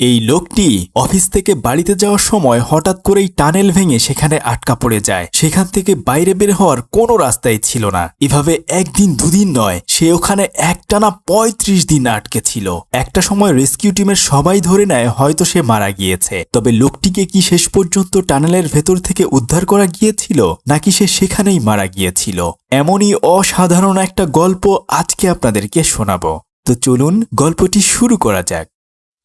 এই লোকটি অফিস থেকে বাড়িতে যাওয়ার সময় হঠাৎ করেই টানেল ভেঙে সেখানে আটকা পড়ে যায়। সেখান থেকে বাইরে বের হওয়ার কোনো রাস্তাই ছিল না। এভাবে একদিন দুদিন নয়, সে ওখানে একটানা পঁয়ত্রিশ দিন আটকে ছিল। একটা সময় রেস্কিউ টিমের সবাই ধরে নেয় হয়তো সে মারা গিয়েছে। তবে লোকটিকে কি শেষ পর্যন্ত টানেলের ভেতর থেকে উদ্ধার করা গিয়েছিল, নাকি সে সেখানেই মারা গিয়েছিল? এমনই অসাধারণ একটা গল্প আজকে আপনাদেরকে শোনাবো। তো চলুন গল্পটি শুরু করা যাক।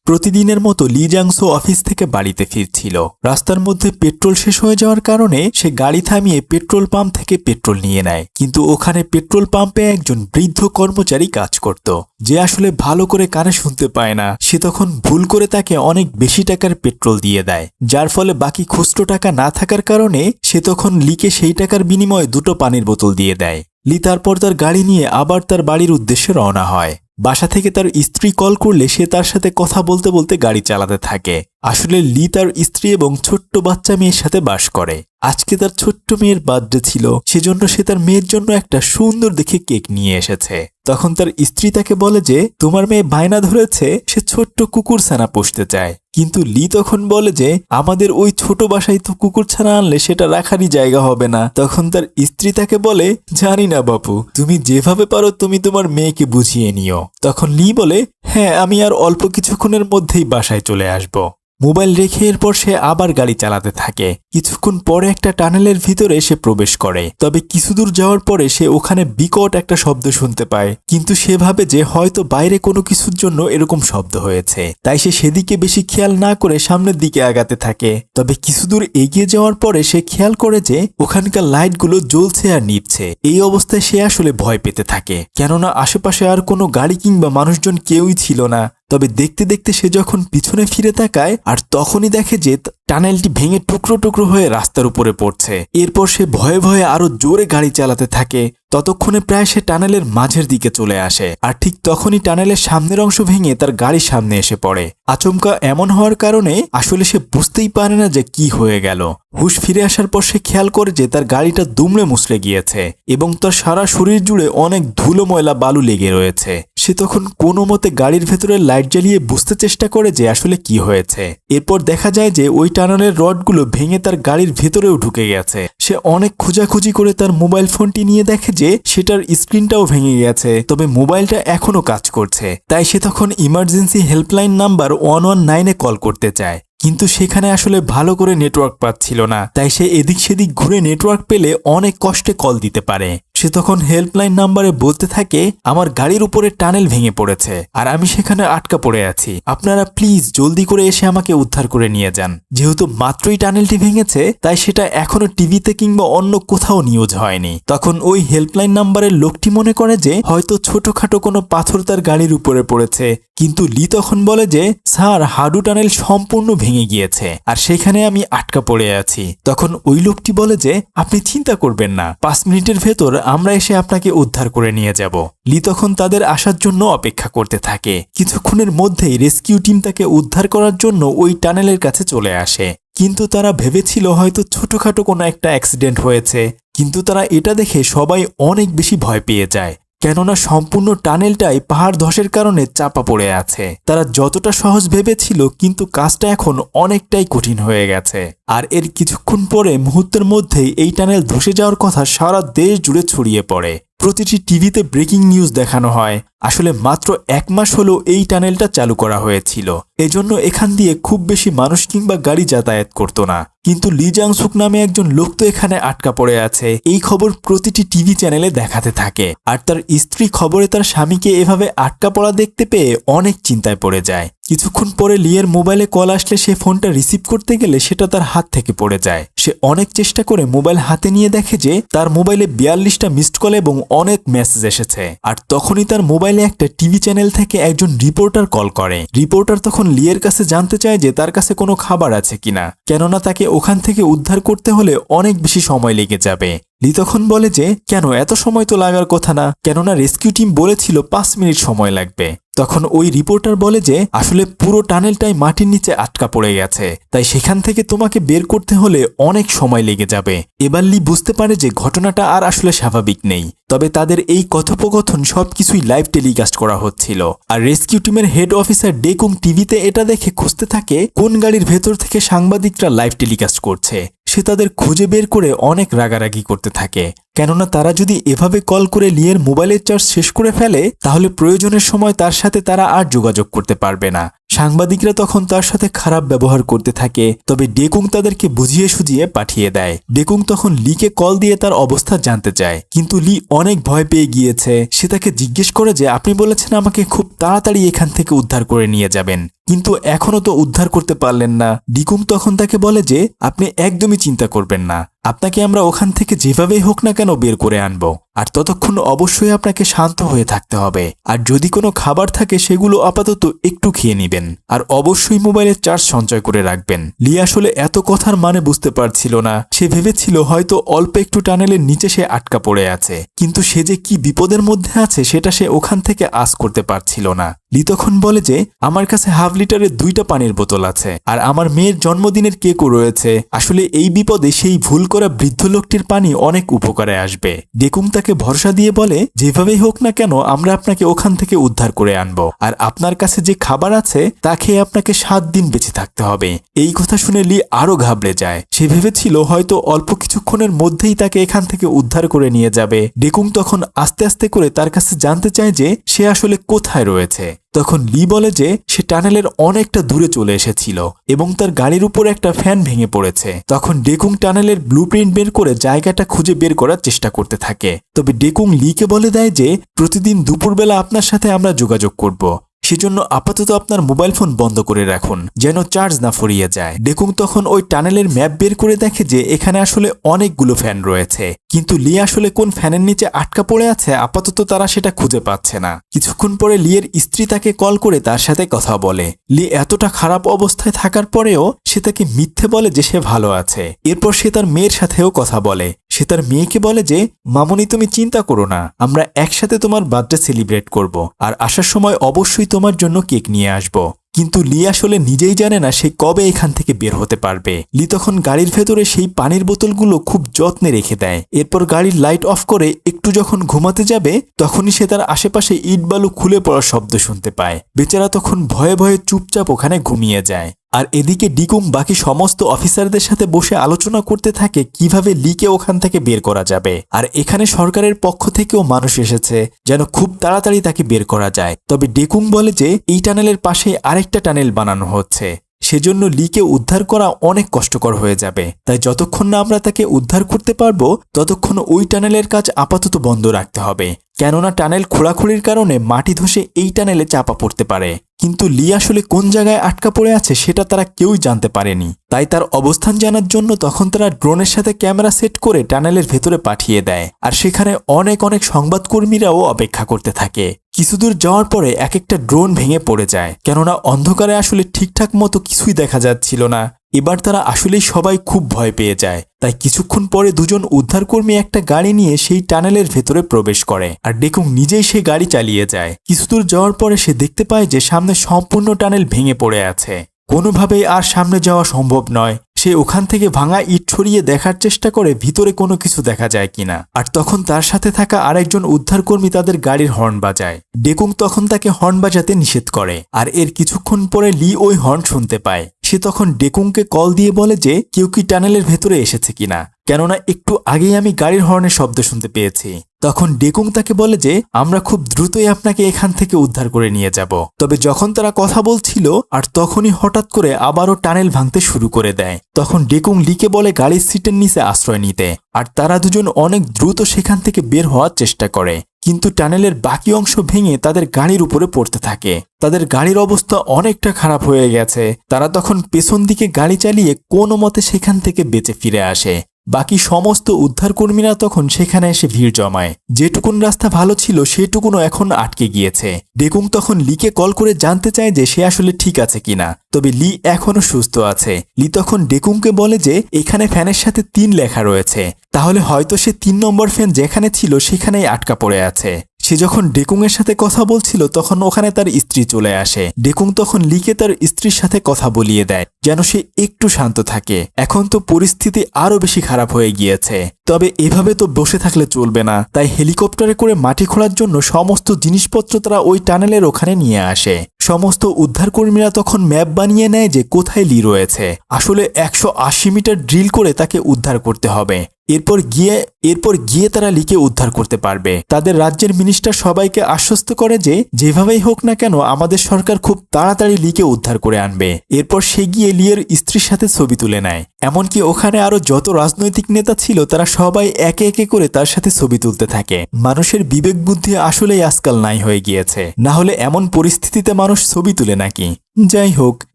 প্রতিদিনের মতো লিজাংসো অফিস থেকে বাড়িতে ফিরছিল। রাস্তার মধ্যে পেট্রোল শেষ হয়ে যাওয়ার কারণে সে গাড়ি থামিয়ে পেট্রোল পাম্প থেকে পেট্রোল নিয়ে নেয়। কিন্তু ওখানে পেট্রোল পাম্পে একজন বৃদ্ধ কর্মচারী কাজ করত। যে আসলে ভালো করে কানে শুনতে পায় না, সে তখন ভুল করে তাকে অনেক বেশি টাকার পেট্রোল দিয়ে দেয়। যার ফলে বাকি খুচরো টাকা না থাকার কারণে সে তখন লিকে সেই টাকার বিনিময়ে দুটো পানির বোতল দিয়ে দেয়। লি তারপর তার গাড়ি নিয়ে আবার তার বাড়ির উদ্দেশ্যে রওনা হয়। বাসা থেকে তার স্ত্রী কল করলে সে তার সাথে কথা বলতে বলতে গাড়ি চালাতে থাকে। আসলে লি তার স্ত্রী এবং ছোট্ট বাচ্চা মেয়ের সাথে বাস করে। আজকে তার ছোট্ট মেয়ের বার্থডে ছিল, সেজন্য সে তার মেয়ের জন্য একটা সুন্দর দেখে কেক নিয়ে এসেছে। তখন তার স্ত্রী তাকে বলে যে, তোমার মেয়ে বায়না ধরেছে, সে ছোট্ট কুকুর ছানা পুষতে চায়। কিন্তু লি তখন বলে যে, আমাদের ওই ছোট বাসায় তো কুকুর ছানা আনলে সেটা রাখারই জায়গা হবে না। তখন তার স্ত্রী তাকে বলে, জানি না বাপু, তুমি যেভাবে পারো তুমি তোমার মেয়েকে বুঝিয়ে নিও। তখন লি বলে হ্যাঁ আমি আর অল্প কিছুক্ষণের মধ্যেই বাসায় চলে আসব। মোবাইল রেখে এরপর সে আবার গাড়ি চালাতে থাকে। কিছুক্ষণ পরে একটা টানেলের ভিতরে সে প্রবেশ করে। তবে কিছু দূর যাওয়ার পরে সে ওখানে বিকট একটা শব্দ শুনতে পায়। কিন্তু সে ভাবে যে হয়তো বাইরে কোনো কিছুর জন্য এরকম শব্দ হয়েছে। তাই সে সেদিকে বেশি খেয়াল না করে সামনের দিকে আগাতে থাকে। তবে কিছু দূর এগিয়ে যাওয়ার পরে সে খেয়াল করে যে ওখানকার লাইটগুলো জ্বলছে আর নিচ্ছে এই অবস্থায় সে আসলে ভয় পেতে থাকে। কেননা আশেপাশে আর কোনো গাড়ি কিংবা মানুষজন কেউই ছিল না। তবে দেখতে দেখতে সে যখন পিছনে ফিরে তাকায় আর তখনই দেখে যে টানেলটি ভেঙে টুকরো টুকরো হয়ে রাস্তার উপরে পড়ছে। এরপর সে ভয়ে ভয়ে আরও জোরে গাড়ি চালাতে থাকে। ততক্ষণে প্রায় সে টানেলের মাঝের দিকে চলে আসে, আর ঠিক তখনই টানেলের সামনের অংশ ভেঙে তার গাড়ির সামনে এসে পড়ে। আচমকা এমন হওয়ার কারণে আসলে সে বুঝতেই পারে না যে কি হয়ে গেল। হুশ ফিরে আসার পর সে খেয়াল করে যে তার গাড়িটা দুমড়ে মুসড়ে গিয়েছে, এবং তার সারা শরীর জুড়ে অনেক ধুলো ময়লা বালু লেগে রয়েছে। সে তখন কোনো মতে গাড়ির ভেতরে লাইট জ্বালিয়ে বুঝতে চেষ্টা করে যে আসলে কি হয়েছে। এরপর দেখা যায় যে ওই টানেলের রডগুলো ভেঙে তার গাড়ির ভেতরেও ঢুকে গেছে। সে অনেক খোঁজাখুঁজি করে তার মোবাইল ফোনটি নিয়ে দেখে যে সেটার স্ক্রিনটাও ভেঙে গেছে, তবে মোবাইলটা এখনও কাজ করছে। তাই সে তখন emergency helpline number one one নাইনে কল করতে চায়। কিন্তু সেখানে আসলে ভালো করে নেটওয়ার্ক পাচ্ছিল না। তাই সে এদিক সেদিক ঘুরে নেটওয়ার্ক পেলে অনেক কষ্টে কল দিতে পারে। সে তখন হেল্পলাইন নাম্বারে বলতে থাকে, আমার গাড়ির উপরে টানেল ভেঙে পড়েছে, আর আমি সেখানে আটকা পড়ে আছি। আপনারা প্লিজ জলদি করে এসে আমাকে উদ্ধার করে নিয়ে যান। যেহেতু মাত্রই টানেলটি ভেঙেছে, তাই সেটা এখনও টিভিতে কিংবা অন্য কোথাও নিউজ হয়নি। তখন ওই হেল্পলাইন নাম্বারের লোকটি মনে করে যে, হয়তো ছোটখাটো কোনো পাথর তার গাড়ির উপরে পড়েছে। কিন্তু লি তখন বলে যে, স্যার, হাডু টানেল সম্পূর্ণ ভেঙে গিয়েছে আর সেখানে আমি আটকা পড়ে আছি। তখন ওই লোকটি বলে যে, আপনি চিন্তা করবেন না, পাঁচ মিনিটের ভেতর আমরা এসে আপনাকে উদ্ধার করে নিয়ে যাব। লি তখন তাদের আসার জন্য অপেক্ষা করতে থাকে। কিছুক্ষণের মধ্যেই রেস্কিউ টিম তাকে উদ্ধার করার জন্য ওই টানেলের কাছে চলে আসে। কিন্তু তারা ভেবেছিল হয়তো ছোটখাটো কোনো একটা অ্যাক্সিডেন্ট হয়েছে। কিন্তু তারা এটা দেখে সবাই অনেক বেশি ভয় পেয়ে যায়। কেননা সম্পূর্ণ টানেলটাই পাহাড় ধসের কারণে চাপা পড়ে আছে। তারা যতটা সহজ ভেবেছিল, কিন্তু কাজটা এখন অনেকটাই কঠিন হয়ে গেছে। আর এর কিছুক্ষণ পরে মুহূর্তের মধ্যেই এই টানেল ধসে যাওয়ার কথা সারা দেশ জুড়ে ছড়িয়ে পড়ে। প্রতিটি টিভিতে ব্রেকিং নিউজ দেখানো হয়। আসলে মাত্র এক মাস হলো এই টানেলটা চালু করা হয়েছিল। এজন্য এখান দিয়ে খুব বেশি মানুষ কিংবা গাড়ি যাতায়াত করতো না। কিন্তু লি জাংসুক নামে একজন লোক তো এখানে আটকা পড়ে আছে। এই খবর প্রতিটি টিভি চ্যানেলে দেখাতে থাকে। আর তার স্ত্রী খবরে তার স্বামীকে এভাবে আটকা পড়া দেখতে পেয়ে অনেক চিন্তায় পড়ে যায়। কিছুক্ষণ পরে লিয়ের মোবাইলে কল আসলে সে ফোনটা রিসিভ করতে গেলে সেটা তার হাত থেকে পড়ে যায়। সে অনেক চেষ্টা করে মোবাইল হাতে নিয়ে দেখে যে তার মোবাইলে বিয়াল্লিশটা মিসড কল এবং অনেক মেসেজ এসেছে। আর তখনই তার মোবাইলে একটা টিভি চ্যানেল থেকে একজন রিপোর্টার কল করে। রিপোর্টার তখন লিয়ের কাছে জানতে চায় যে তার কাছে কোনো খাবার আছে কিনা। কেননা তাকে ওখান থেকে উদ্ধার করতে হলে অনেক বেশি সময় লেগে যাবে। লি তখন বলে যে, কেন? এত সময় তো লাগার কথা না। কেননা রেস্কিউ টিম বলেছিল পাঁচ মিনিট সময় লাগবে। তখন ওই রিপোর্টার বলে যে, আসলে পুরো টানেলটাই মাটির নিচে আটকা পড়ে গেছে। তাই সেখান থেকে তোমাকে বের করতে হলে অনেক সময় লেগে যাবে। এবার লি বুঝতে পারে যে ঘটনাটা আর আসলে স্বাভাবিক নেই। তবে তাদের এই কথোপকথন সবকিছুই লাইভ টেলিকাস্ট করা হচ্ছিল। আর রেস্কিউ টিমের হেড অফিসার ডেকুং টিভিতে এটা দেখে খুঁজতে থাকে কোন গাড়ির ভেতর থেকে সাংবাদিকরা লাইভ টেলিকাস্ট করছে। সে তাদের খুঁজে বের করে অনেক রাগারাগি করতে থাকে। কেননা তারা যদি এভাবে কল করে লিয়ের মোবাইলের চার্জ শেষ করে ফেলে, তাহলে প্রয়োজনের সময় তার সাথে তারা আর যোগাযোগ করতে পারবে না। সাংবাদিকরা তখন তার সাথে খারাপ ব্যবহার করতে থাকে, তবে ডেকুং তাদেরকে বুঝিয়ে সুঝিয়ে পাঠিয়ে দেয়। ডেকুং তখন লিকে কল দিয়ে তার অবস্থা জানতে চায়, কিন্তু লি অনেক ভয় পেয়ে গিয়েছে। সে তাকে জিজ্ঞেস করে যে, আপনি বলেছেন আমাকে খুব তাড়াতাড়ি এখান থেকে উদ্ধার করে নিয়ে যাবেন। কিন্তু এখনও তো উদ্ধার করতে পারলেন না। ডিকুং তখন তাকে বলে যে, আপনি একদমই চিন্তা করবেন না। আপনাকে আমরা ওখান থেকে যেভাবেই হোক না কেন বের করে আনব। আর ততক্ষণ অবশ্যই আপনাকে শান্ত হয়ে থাকতে হবে। আর যদি কোনো খাবার থাকে, সেগুলো আপাতত একটু খেয়ে নেবেন। আর অবশ্যই মোবাইলের চার্জ সঞ্চয় করে রাখবেন। লি আসলে এত কথার মানে বুঝতে পারছিল না। সে ভেবেছিল হয়তো অল্প একটু টানেলের নিচে সে আটকা পড়ে আছে। কিন্তু সে যে কি বিপদের মধ্যে আছে, সেটা সে ওখান থেকে আস করতে পারছিল না। লি তখন বলে যে, আমার কাছে হাফ লিটারের দুইটা পানির বোতল আছে। আর আমার মেয়ের জন্মদিনের কেকও রয়েছে। আসলে এই বিপদে সেই ভুল করা বৃদ্ধ লোকটির পানি অনেক উপকারে আসবে। ডেকুম তাকে ভরসা দিয়ে বলে, যেভাবেই হোক না কেন, আমরা আপনাকে ওখান থেকে উদ্ধার করে আনব। আর আপনার কাছে যে খাবার আছে, তা খেয়ে আপনাকে সাত দিন বেঁচে থাকতে হবে। এই কথা শুনে লি আরও ঘাবড়ে যায়। সে ভেবেছিল হয়তো অল্প কিছুক্ষণের মধ্যেই তাকে এখান থেকে উদ্ধার করে নিয়ে যাবে। ডেকুম তখন আস্তে আস্তে করে তার কাছে জানতে চায় যে সে আসলে কোথায় রয়েছে। তখন লি বলে যে, সে টানেলের অনেকটা দূরে চলে এসেছিল এবং তার গাড়ির উপর একটা ফ্যান ভেঙে পড়েছে। তখন ডেকুং টানেলের ব্লু বের করে জায়গাটা খুঁজে বের করার চেষ্টা করতে থাকে। তবে ডেকুং লিকে বলে দেয় যে, প্রতিদিন দুপুরবেলা আপনার সাথে আমরা যোগাযোগ করব। সেজন্য আপাতত আপনার মোবাইল ফোন বন্ধ করে রাখুন, যেন চার্জ না ফুরিয়ে যায়। ডেকুং তখন ওই টানেলের ম্যাপ বের করে দেখে যে এখানে আসলে অনেকগুলো ফ্যান রয়েছে। কিন্তু লি আসলে কোন ফ্যানের নিচে আটকা পড়ে আছে, আপাতত তারা সেটা খুঁজে পাচ্ছে না। কিছুক্ষণ পরে লিয়ের স্ত্রী তাকে কল করে তার সাথে কথা বলে। লি এতটা খারাপ অবস্থায় থাকার পরেও সে তাকে মিথ্যে বলে যে সে ভালো আছে। এরপর সে তার মেয়ের সাথেও কথা বলে। সে তার মেয়েকে বলে যে, মামনি, তুমি চিন্তা করো না, আমরা একসাথে তোমার বার্থডে সেলিব্রেট করব আর আসার সময় অবশ্যই তোমার জন্য কেক নিয়ে আসব। কিন্তু লি আসলে নিজেই জানে না সে কবে এখান থেকে বের হতে পারবে। লি তখন গাড়ির ভেতরে সেই পানির বোতলগুলো খুব যত্নে রেখে দেয়। এরপর গাড়ির লাইট অফ করে একটু যখন ঘুমাতে যাবে, তখনই সে তার আশেপাশে ইট বালু খুলে পড়ার শব্দ শুনতে পায়। বেচারা তখন ভয়ে ভয়ে চুপচাপ ওখানে ঘুমিয়ে যায়। আর এদিকে ডিকুম বাকি সমস্ত অফিসারদের সাথে বসে আলোচনা করতে থাকে কীভাবে লিকে ওখান থেকে বের করা যাবে। আর এখানে সরকারের পক্ষ থেকেও মানুষ এসেছে, যেন খুব তাড়াতাড়ি তাকে বের করা যায়। তবে ডেকুম বলে যে, এই টানেলের পাশে আরেকটা টানেল বানানো হচ্ছে। সেজন্য লিকে উদ্ধার করা অনেক কষ্টকর হয়ে যাবে। তাই যতক্ষণ না আমরা তাকে উদ্ধার করতে পারব, ততক্ষণ ওই টানেলের কাজ আপাতত বন্ধ রাখতে হবে। কেননা টানেল খোঁড়াখুড়ির কারণে মাটি ধসে এই টানেলে চাপা পড়তে পারে। কিন্তু লি আসলে কোন জায়গায় আটকা পড়ে আছে সেটা তারা কেউই জানতে পারেনি। তাই তার অবস্থান জানার জন্য তখন তারা ড্রোনের সাথে ক্যামেরা সেট করে টানেলের ভেতরে পাঠিয়ে দেয়। আর সেখানে অনেক অনেক সংবাদকর্মীরাও অপেক্ষা করতে থাকে। কিছুদূর যাওয়ার পরে এক একটা ড্রোন ভেঙে পড়ে যায়। কেননা অন্ধকারে আসলে ঠিকঠাক মতো কিছুই দেখা যাচ্ছিল না। এবার তারা আসলেই সবাই খুব ভয় পেয়ে যায়। তাই কিছুক্ষণ পরে দুজন উদ্ধারকর্মী একটা গাড়ি নিয়ে সেই টানেলের ভেতরে প্রবেশ করে। আর ডেকুং নিজেই সেই গাড়ি চালিয়ে যায়। কিছুদূর যাওয়ার পরে সে দেখতে পায় যে সামনে সম্পূর্ণ টানেল ভেঙে পড়ে আছে। কোনোভাবেই আর সামনে যাওয়া সম্ভব নয়। সে ওখান থেকে ভাঙা ইট ছড়িয়ে দেখার চেষ্টা করে ভিতরে কোনো কিছু দেখা যায় কিনা। আর তখন তার সাথে থাকা আরেকজন উদ্ধারকর্মী তাদের গাড়ির হর্ন বাজায়। ডেকুং তখন তাকে হর্ন বাজাতে নিষেধ করে। আর এর কিছুক্ষণ পরে লি ওই হর্ন শুনতে পায়। সে তখন ডেকুংকে কল দিয়ে বলে যে কেউ কি টানেলের ভেতরে এসেছে কিনা। কেননা একটু আগেই আমি গাড়ির হর্নের শব্দ শুনতে পেয়েছি। তখন ডেকুং তাকে বলে যে, আমরা খুব দ্রুতই আপনাকে এখান থেকে উদ্ধার করে নিয়ে যাব। তবে যখন তারা কথা বলছিল, আর তখনই হঠাৎ করে আবারও টানেল ভাঙতে শুরু করে দেয়। তখন ডেকুং লিকে বলে গাড়ির সিটের নিচে আশ্রয় নিতে। আর তারা দুজন অনেক দ্রুত সেখান থেকে বের হওয়ার চেষ্টা করে। কিন্তু টানেলের বাকি অংশ ভেঙে তাদের গাড়ির উপরে পড়তে থাকে। তাদের গাড়ির অবস্থা অনেকটা খারাপ হয়ে গেছে। তারা তখন পেছন দিকে গাড়ি চালিয়ে কোনো মতে সেখান থেকে বেঁচে ফিরে আসে। বাকি সমস্ত উদ্ধারকর্মীরা তখন সেখানে এসে ভিড় জমায়। যেটুকুন রাস্তা ভালো ছিল, সেটুকুনও এখন আটকে গিয়েছে। ডেকুং তখন লিকে কল করে জানতে চায় যে সে আসলে ঠিক আছে কিনা। তবে লি এখনও সুস্থ আছে। লি তখন ডেকুংকে বলে যে, এখানে ফ্যানের সাথে তিন লেখা রয়েছে। তাহলে হয়তো সে তিন নম্বর ফ্যান যেখানে ছিল, সেখানেই আটকা পড়ে আছে। সে যখন ডেকুংয়ের সাথে কথা বলছিল, তখন ওখানে তার স্ত্রী চলে আসে। ডেকুং তখন লিকে তার স্ত্রীর সাথে কথা বলিয়ে দেয়, যেন সে একটু শান্ত থাকে। এখন তো পরিস্থিতি আরও বেশি খারাপ হয়ে গিয়েছে। তবে এভাবে তো বসে থাকলে চলবে না। তাই হেলিকপ্টারে করে মাটি খোঁড়ার জন্য সমস্ত জিনিসপত্র তারা ওই টানেলের ওখানে নিয়ে আসে। সমস্ত উদ্ধারকর্মীরা তখন ম্যাপ বানিয়ে নেয় যে কোথায় লি রয়েছে। আসলে একশো আশি মিটার ড্রিল করে তাকে উদ্ধার করতে হবে। এরপর গিয়ে এরপর গিয়ে তারা লিকে উদ্ধার করতে পারবে। তাদের রাজ্যের মিনিস্টার সবাইকে আশ্বস্ত করে যে, যেভাবেই হোক না কেন, আমাদের সরকার খুব তাড়াতাড়ি লিকে উদ্ধার করে আনবে। এরপর সে গিয়ে লিয়ের স্ত্রীর সাথে ছবি তুলে নেয়। এমনকি ওখানে আরও যত রাজনৈতিক নেতা ছিল, তারা সবাই একে একে করে তার সাথে ছবি তুলতে থাকে। মানুষের বিবেক বুদ্ধি আসলেই আজকাল নাই হয়ে গিয়েছে। না হলে এমন পরিস্থিতিতে মানুষ ছবি তুলে নাকি? যাই হোক,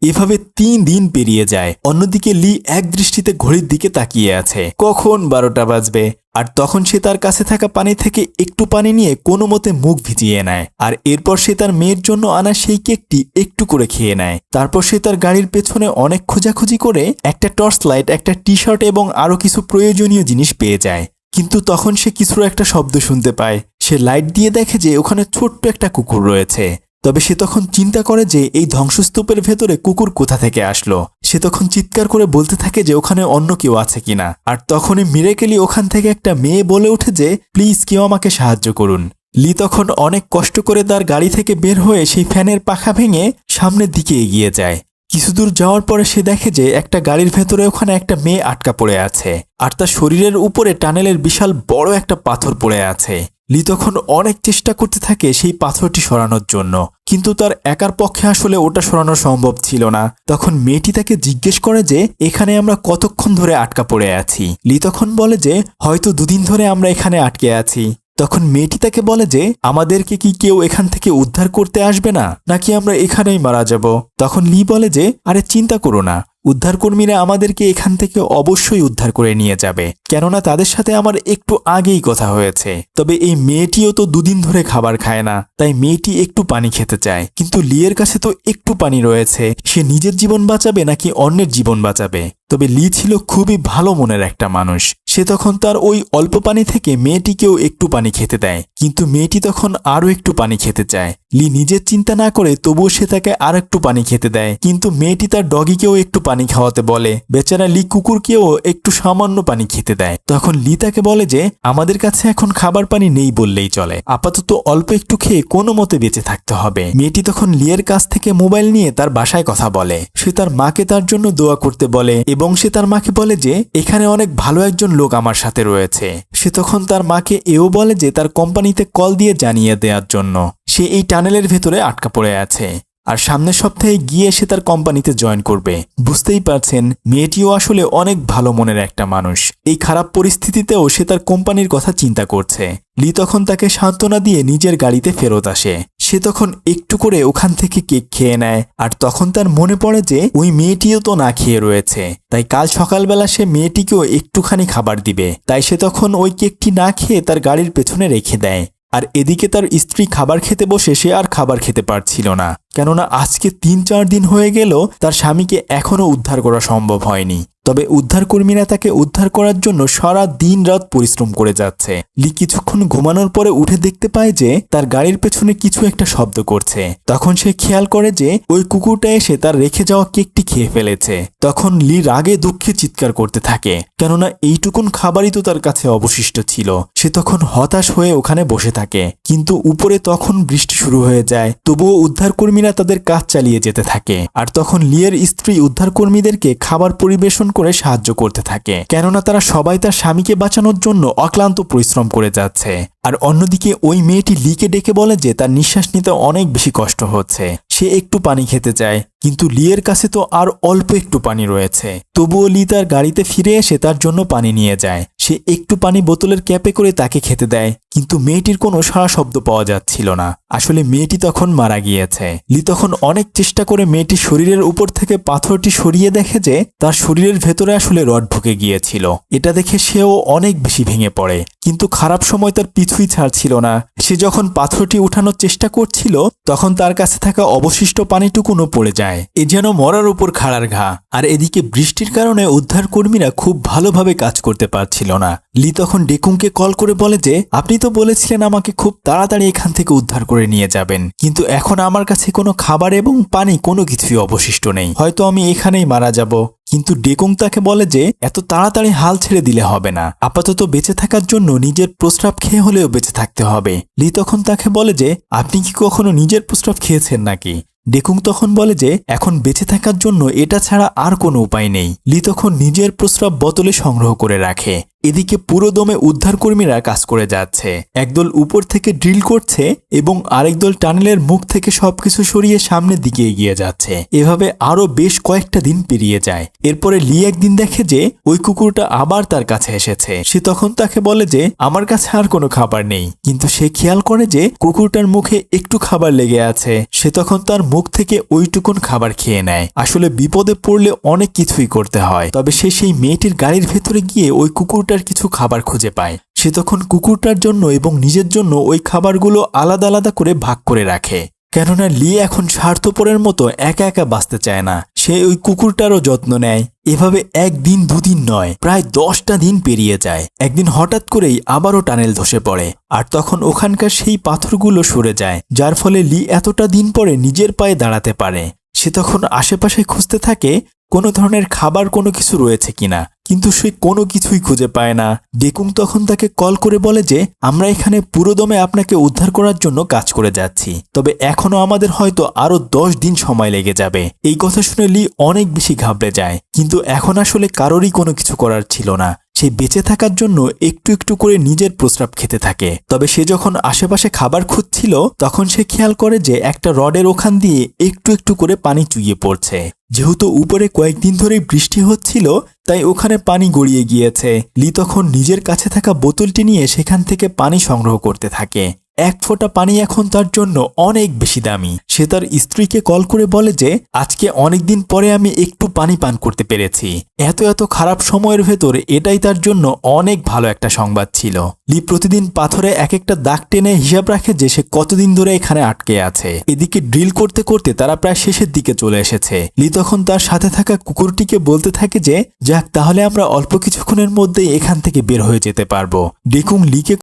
এভাবে তিন দিন পেরিয়ে যায়। অন্যদিকে লি এক দৃষ্টিতে ঘড়ির দিকে তাকিয়ে আছে। কখন বারোটা বাজবে? আর তখন সে তার কাছে থাকা পানি থেকে একটু পানি নিয়ে কোনো মতে মুখ ভিজিয়ে নেয়। আর এরপর সে তার মেয়ের জন্য আনা সেই কেকটি একটু করে খেয়ে নেয়। তারপর সে তার গাড়ির পেছনে অনেক খোঁজাখুঁজি করে একটা টর্চ লাইট, একটা টি শার্ট এবং আরও কিছু প্রয়োজনীয় জিনিস পেয়ে যায়। কিন্তু তখন সে কিছুর একটা শব্দ শুনতে পায়। সে লাইট দিয়ে দেখে যে ওখানে ছোট্ট একটা কুকুর রয়েছে। তবে সে তখন চিন্তা করে যে এই ধ্বংসস্তূপের ভেতরে কুকুর কোথা থেকে আসলো। সে তখন চিৎকার করে বলতে থাকে যে ওখানে অন্য কেউ আছে কিনা। আর তখনই মিরেকেলি ওখান থেকে একটা মেয়ে বলে ওঠে যে, প্লিজ কেউ আমাকে সাহায্য করুন। লি তখন অনেক কষ্ট করে তার গাড়ি থেকে বের হয়ে সেই ফ্যানের পাখা ভেঙে সামনের দিকে এগিয়ে যায়। কিছুদূর যাওয়ার পরে সে দেখে যে একটা গাড়ির ভেতরে ওখানে একটা মেয়ে আটকা পড়ে আছে। আর তার শরীরের উপরে টানেলের বিশাল বড় একটা পাথর পড়ে আছে। লি তখন অনেক চেষ্টা করতে থাকে সেই পাথরটি সরানোর জন্য। কিন্তু তার একার পক্ষে আসলে ওটা সরানো সম্ভব ছিল না। তখন মেয়েটি তাকে জিজ্ঞেস করে যে, এখানে আমরা কতক্ষণ ধরে আটকা পড়ে আছি? লি তখন বলে যে, হয়তো দুদিন ধরে আমরা এখানে আটকে আছি। তখন মেয়েটি তাকে বলে যে, আমাদেরকে কি কেউ এখান থেকে উদ্ধার করতে আসবে না? নাকি আমরা এখানেই মারা যাব? তখন লি বলে যে, আরে, চিন্তা করো না। উদ্ধারকর্মীরা আমাদেরকে এখান থেকে অবশ্যই উদ্ধার করে নিয়ে যাবে। কেননা তাদের সাথে আমার একটু আগেই কথা হয়েছে। তবে এই মেয়েটিও তো দুদিন ধরে খাবার খায় না, তাই মেয়েটি একটু পানি খেতে চায়। কিন্তু লিয়ের কাছে তো একটু পানি রয়েছে। সে নিজের জীবন বাঁচাবে নাকি অন্যের জীবন বাঁচাবে? তবে লি ছিল খুবই ভালো মনের একটা মানুষ। সে তখন তার ওই অল্প পানি থেকে মেয়েটিকেও একটু পানি খেতে দেয়। কিন্তু মেয়েটি তখন আরও একটু পানি খেতে চায়। লি নিজের চিন্তা না করে তবুও সে তাকে আর একটু পানি খেতে দেয়। কিন্তু মেয়েটি তার ডগিকেও একটু পানি খাওয়াতে বলে। বেচারা লি কুকুরকেও একটু সামান্য পানি খেতে দেয়। তখন লি তাকে বলে যে, আমাদের কাছে এখন খাবার পানি নেই বললেই চলে। আপাতত অল্প একটু খেয়ে কোনো মতে বেঁচে থাকতে হবে। মেয়েটি তখন লিয়ের কাছ থেকে মোবাইল নিয়ে তার বাসায় কথা বলে। সে তার মাকে তার জন্য দোয়া করতে বলে এবং সে তার মাকে বলে যে, এখানে অনেক ভালো একজন লোক আমার সাথে রয়েছে। সে তখন তার মাকে এও বলে যে, তার কোম্পানিতে কল দিয়ে জানিয়ে দেওয়ার জন্য। সে এই টানেলের ভেতরে আটকা পড়ে আছে। আর সামনের সপ্তাহে গিয়ে সে তার কোম্পানিতে জয়েন করবে। বুঝতেই পারছেন, মেয়েটিও আসলে অনেক ভালো মনের একটা মানুষ। এই খারাপ পরিস্থিতিতেও সে তার কোম্পানির কথা চিন্তা করছে। লি তখন তাকে সান্ত্বনা দিয়ে নিজের গাড়িতে ফেরত আসে। সে তখন একটু করে ওখান থেকে কেক খেয়ে নেয়। আর তখন তার মনে পড়ে যে, ওই মেয়েটিও তো না খেয়ে রয়েছে। তাই কাল সকালবেলা সে মেয়েটিকেও একটুখানি খাবার দিবে। তাই সে তখন ওই কেকটি না খেয়ে তার গাড়ির পেছনে রেখে দেয়। আর এদিকে তার স্ত্রী খাবার খেতে বসে সে আর খাবার খেতে পারছিল না। কেননা আজকে তিন চার দিন হয়ে গেল, তার স্বামীকে এখনও উদ্ধার করা সম্ভব হয়নি। তবে উদ্ধারকর্মীরা তাকে উদ্ধার করার জন্য সারা দিন রাত পরিশ্রম করে যাচ্ছে। লি কিছুক্ষণ ঘুমানোর পরে উঠে দেখতে পায় যে তার গাড়ির পেছনে কিছু একটা শব্দ করছে। তখন সে খেয়াল করে যে ওই কুকুরটা এসে তার রেখে যাওয়া কেকটি খেয়ে ফেলেছে। তখন লি রাগে দুঃখে চিৎকার করতে থাকে, কেননা এইটুকুন খাবারই তো তার কাছে অবশিষ্ট ছিল। সে তখন হতাশ হয়ে ওখানে বসে থাকে, কিন্তু উপরে তখন বৃষ্টি শুরু হয়ে যায়। তবুও উদ্ধারকর্মীরা তাদের কাজ চালিয়ে যেতে থাকে। আর তখন লিয়ের স্ত্রী উদ্ধারকর্মীদেরকে খাবার পরিবেশন করে সাহায্য করতে থাকে। কেননা তারা সবাই তার স্বামীকে বাঁচানোর জন্য অক্লান্ত পরিশ্রম করে যাচ্ছে। আর অন্যদিকে ওই মেয়েটি লিকে ডেকে বলে যে তার নিঃশ্বাস নিতে অনেক বেশি কষ্ট হচ্ছে। সে একটু পানি খেতে চায়, কিন্তু লিয়ের কাছে তো আর অল্প একটু পানি রয়েছে। তবুও লি তার গাড়িতে ফিরে এসে তার জন্য পানি নিয়ে যায়। সে একটু পানি বোতলের ক্যাপে করে তাকে খেতে দেয়, কিন্তু মেয়েটির কোনো সারা শব্দ পাওয়া যাচ্ছিল না। আসলে মেয়েটি তখন মারা গিয়েছে। লি তখন অনেক চেষ্টা করে মেয়েটির শরীরের উপর থেকে পাথরটি সরিয়ে দেখে যে তার শরীরের ভেতরে আসলে রড ঢুকে গিয়েছিল। এটা দেখে সেও অনেক বেশি ভেঙে পড়ে। কিন্তু খারাপ সময় তার পিছুই ছাড়ছিল না। সে যখন পাথরটি উঠানোর চেষ্টা করছিল, তখন তার কাছে থাকা অবশিষ্ট পানিটুকুনও পড়ে যায়। এ যেন মরার উপর খাড়ার ঘা। আর এদিকে বৃষ্টির কারণে উদ্ধার কর্মীরা খুব ভালোভাবে কাজ করতে পারছিল না। লি তখন ডেকুংকে কল করে বলে যে, আপনি তো বলেছিলেন আমাকে খুব তাড়াতাড়ি এখান থেকে উদ্ধার করে নিয়ে যাবেন। কিন্তু এখন আমার কাছে কোনো খাবার এবং পানি কোনো কিছুই অবশিষ্ট নেই। হয়তো আমি এখানেই মারা যাব। কিন্তু ডেকুং তাকে বলে যে, এত তাড়াতাড়ি হাল ছেড়ে দিলে হবে না। আপাতত বেঁচে থাকার জন্য নিজের প্রস্রাব খেয়ে হলেও বেঁচে থাকতে হবে। লি তখন তাকে বলে যে, আপনি কি কখনো নিজের প্রস্রাব খেয়েছেন নাকি? ডেকুং তখন বলে যে, এখন বেঁচে থাকার জন্য এটা ছাড়া আর কোনো উপায় নেই। লি তখন নিজের প্রস্রাব বোতলে সংগ্রহ করে রাখে। এদিকে পুরো দমে উদ্ধারকর্মীরা কাজ করে যাচ্ছে। একদল উপর থেকে ড্রিল করছে এবং আরেক দল টানেলের মুখ থেকে সবকিছু সরিয়ে সামনের দিকে এগিয়ে যাচ্ছে। এভাবে আরও বেশ কয়েকটা দিন পেরিয়ে যায়। এরপরে লি একদিন দেখে যে ওই কুকুরটা আবার তার কাছে এসেছে। সে তখন তাকে বলে যে, আমার কাছে আর কোনো খাবার নেই। কিন্তু সে খেয়াল করে যে কুকুরটার মুখে একটু খাবার লেগে আছে। সে তখন তার মুখ থেকে ওইটুকুন খাবার খেয়ে নেয়। আসলে বিপদে পড়লে অনেক কিছুই করতে হয়। তবে সে সেই মেয়েটির গাড়ির ভেতরে গিয়ে ওই কুকুরটার কিছু খাবার খুঁজে পায়। সে তখন কুকুরটার জন্য এবং নিজের জন্য ওই খাবারগুলো আলাদা আলাদা করে ভাগ করে রাখে। কেননা লি এখন স্বার্থপরের মতো একা একা বাঁচতে চায় না। সে ওই কুকুরটারও যত্ন নেয়। এভাবে একদিন দুদিন নয়, প্রায় দশটা দিন পেরিয়ে যায়। একদিন হঠাৎ করেই আবারও টানেল ধসে পড়ে আর তখন ওখানকার সেই পাথরগুলো সরে যায়, যার ফলে লি এতটা দিন পরে নিজের পায়ে দাঁড়াতে পারে। সে তখন আশেপাশে খুঁজতে থাকে কোনো ধরনের খাবার কোনো কিছু রয়েছে কিনা, কিন্তু সে কোনো কিছুই খুঁজে পায় না। ডেকুং তখন তাকে কল করে বলে যে, আমরা এখানে পুরোদমে আপনাকে উদ্ধার করার জন্য কাজ করে যাচ্ছি। তবে এখনও আমাদের হয়তো আরও দশ দিন সময় লেগে যাবে। এই কথা শুনে লি অনেক বেশি ঘাবড়ে যায়। কিন্তু এখন আসলে কারোরই কোনো কিছু করার ছিল না। সে বেঁচে থাকার জন্য একটু একটু করে নিজের প্রস্রাব খেতে থাকে। তবে সে যখন আশেপাশে খাবার খুঁজছিল, তখন সে খেয়াল করে যে একটা রডের ওখান দিয়ে একটু একটু করে পানি চুইয়ে পড়ছে। যেহেতু উপরে কয়েকদিন ধরেই বৃষ্টি হচ্ছিল, তাই ওখানে পানি গড়িয়ে গিয়েছে। লি তখন নিজের কাছে থাকা বোতলটি নিয়ে সেখান থেকে পানি সংগ্রহ করতে থাকে। এক ফোঁটা পানি এখন তার জন্য অনেক বেশি দামি। সে তার স্ত্রীকে কল করে বলে যে, আজকে অনেকদিন পরে আমি একটু পানি পান করতে পেরেছি। এত এত খারাপ সময়ের ভেতর এটাই তার জন্য অনেক ভালো একটা সংবাদ ছিল। লি প্রতিদিন পাথরে এক একটা দাগ টেনে হিসাব রাখে যে সে কতদিন ধরে এখানে আটকে আছে। এদিকে ড্রিল করতে করতে তারা প্রায় শেষের দিকে চলে এসেছে। লি তখন তার সাথে থাকা কুকুরটিকে বলতে থাকে যে, যাক, তাহলে আমরা অল্প কিছুক্ষণের মধ্যেই এখান থেকে বের হয়ে যেতে পারব। ডেকুং লিকে